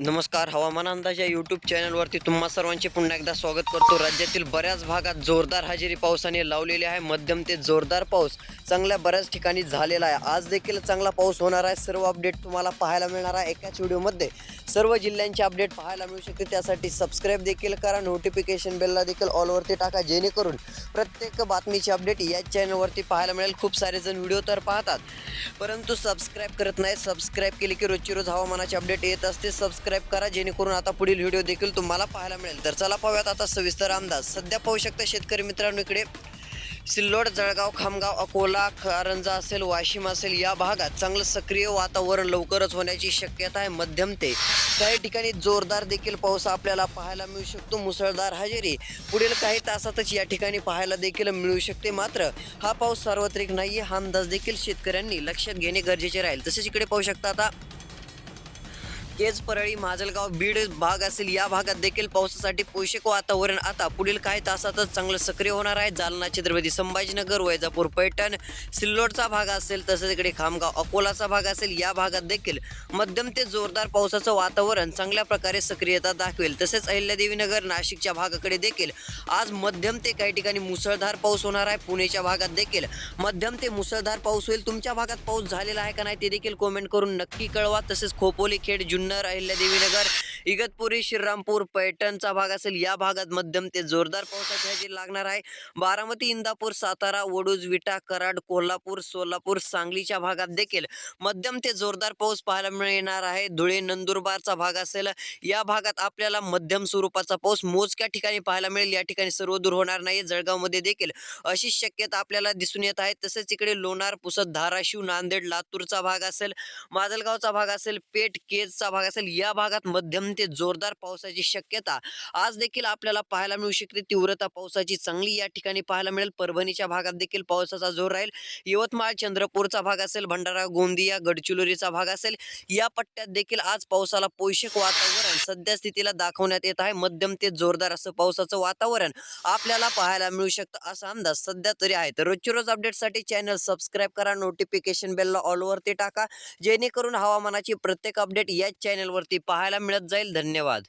नमस्कार हवामान अंदाज या यूट्यूब चॅनलवरती तुम्हा सर्वांचे पुन्हा एकदा स्वागत करतो. राज्यातील बऱ्याच भागात जोरदार हजेरी पावसाने लावलेली आहे. मध्यम ते जोरदार पाऊस चांगल्या बऱ्याच ठिकाणी झालेला आहे. आज देखील चांगला पाऊस होणार आहे. सर्व अपडेट तुम्हाला पाहायला मिळणार आहे. एकाच व्हिडिओमध्ये सर्व जिल्ह्यांचे अपडेट पाहायला मिळू शकते. त्यासाठी सबस्क्राईब देखील करा. नोटिफिकेशन बेलला देखील ऑलवरती टाका. जेणेकरून प्रत्येक बातमीची अपडेट याच चॅनलवरती पाहायला मिळेल. खूप सारे जण व्हिडिओ तर पाहतात. परंतु सबस्क्राईब करत नाही. सबस्क्राईब केले की रोजची रोज हवामानाचे अपडेट येत असते. सबस्क्राईब करा जेणेकरून आता पुढील व्हिडिओ देखील तुम्हाला पाहायला मिळेल. तर चला पाहूयात आता सविस्तर अंदाज. सध्या पाहू शकता शेतकरी मित्रांनो इकडे सिल्लोड जळगाव खामगाव अकोला कारंजा असेल वाशिम असेल या भागात चांगलं सक्रिय वातावरण लवकरच होण्याची शक्यता आहे. मध्यम ते काही ठिकाणी जोरदार देखील पाऊस आपल्याला पाहायला मिळू शकतो. मुसळधार हजेरी पुढील काही तासातच या ठिकाणी पाहायला देखील मिळू शकते. मात्र हा पाऊस सार्वत्रिक नाही हा अंदाज देखील शेतकऱ्यांनी लक्षात घेणे गरजेचे राहील. तसेच इकडे पाहू शकता आता केज परळी माजलगाव बीड भाग असेल. या भागात देखील पावसासाठी पोषक वातावरण. आता पुढील काही तासातच चांगलं सक्रिय होणार आहे. जालना छत्रपती संभाजीनगर वैजापूर पैठण सिल्लोडचा भाग असेल तसंच इकडे खामगाव अकोलाचा भाग असेल. या भागात देखील मध्यम ते जोरदार पावसाचं वातावरण चांगल्या प्रकारे सक्रियता दाखवेल. तसेच अहिल्यादेवीनगर नाशिकच्या भागाकडे देखील आज मध्यम ते काही ठिकाणी मुसळधार पाऊस होणार आहे. पुणेच्या भागात देखील मध्यम ते मुसळधार पाऊस होईल. तुमच्या भागात पाऊस झालेला आहे का नाही ते देखील कमेंट करून नक्की कळवा. तसेच खोपोली खेड जुन्नर अहिल्यादेवीनगर इगतपुरी श्रीरामपूर पैठणचा भाग असेल. या भागात मध्यम ते जोरदार पावसाची हजेरी लागणार आहे. बारामती इंदापूर सातारा वडूज विटा कराड कोल्हापूर सोलापूर सांगलीच्या भागात देखील मध्यम ते जोरदार पाऊस पाहायला मिळणार आहे. धुळे नंदुरबारचा भाग असेल. या भागात आपल्याला मध्यम स्वरूपाचा पाऊस मोजक्या ठिकाणी पाहायला मिळेल. या ठिकाणी सर्व दूर होणार नाही जळगावमध्ये देखील अशी शक्यता आपल्याला दिसून येत आहे. तसेच इकडे लोणार पुसद धाराशिव नांदेड लातूरचा भाग असेल. माजलगावचा भाग असेल. पेठ केजचा भाग असेल. या भागात मध्यम ते जोरदार पावसाची शक्यता. आज देखील आपल्याला पाहायला मिळू शकते तीव्रता पावसाची चांगली या ठिकाणी पाहायला मिळेल. परभणीच्या भागात देखील पावसाचा जोर राहील. यवतमाळ चंद्रपूरचा भाग असेल भंडारा गोंदिया गडचिरोलीचा भाग असेल या पट्ट्यात देखील आज पावसाला पोषक वातावरण सध्या स्थितीला दाखवण्यात येत आहे. मध्यम ते जोरदार असं पावसाचं वातावरण आपल्याला पाहायला मिळू शकतं असा अंदाज सध्या तरी आहे. तर रोजच्या रोज अपडेटसाठी चॅनल सबस्क्राईब करा नोटिफिकेशन बेलला ऑलवरती टाका जेणेकरून हवामानाची प्रत्येक अपडेट याच चॅनलवरती पाहायला मिळत जाईल. धन्यवाद.